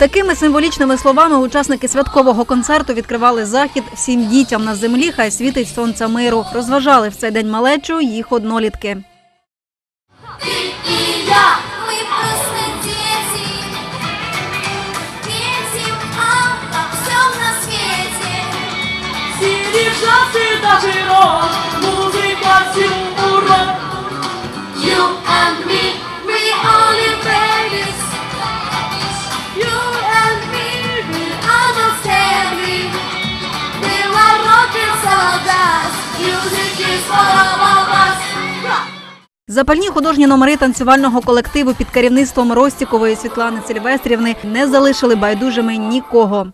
Такими символічними словами учасники святкового концерту відкривали захід всім дітям на землі. Хай світить сонця миру. Розважали в цей день малечу їх однолітки. и я, мы просто дети. Дети обо всем на свете. Синий шанс даже Запальні художні номери танцювального колективу під керівництвом Ростікової Світлани Сильвестрівни не залишили байдужими нікого.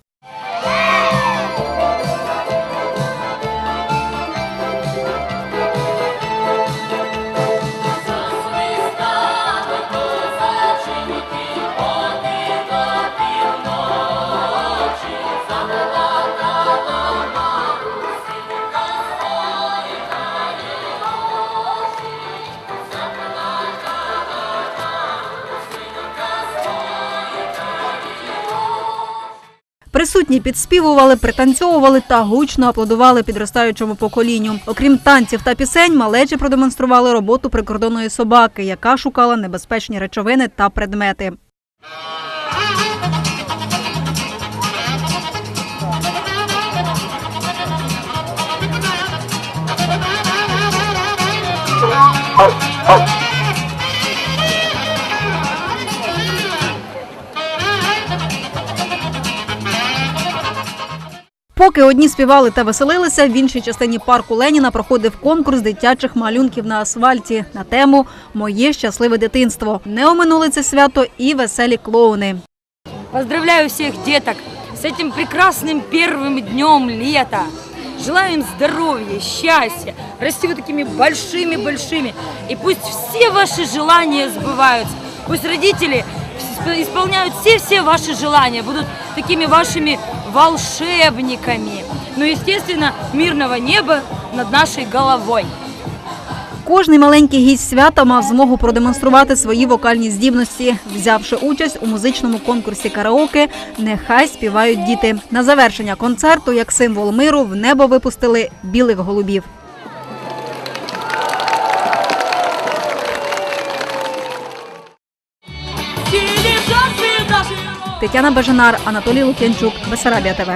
Присутні підспівували, пританцьовували та гучно аплодували підростаючому поколінню. Окрім танців та пісень, малечі продемонстрували роботу прикордонної собаки, яка шукала небезпечні речовини та предмети. Поки одні співали та веселилися, в іншій частині парку Леніна проходив конкурс дитячих малюнків на асфальті на тему Моє щасливе дитинство. Не оминули це свято і веселі клоуни. Поздравляю всех деток с этим прекрасным первым днем лета. Желаю им здоровья, счастья, расти вот такими большими-большими. И пусть все ваши желания сбываются. Пусть родители исп- исполняют все-все ваши желания, будут такими вашими волшебниками. Ну, естественно, мирного неба над нашей головой. Кожний маленький гість свята мав змогу продемонструвати свої вокальні здібності, взявши участь у музичному конкурсі караоке Нехай співають діти. На завершення концерту, як символ миру, в небо випустили білих голубів. Тетяна Бажанар, Анатолій Лук'янчук, Бесарабія ТВ.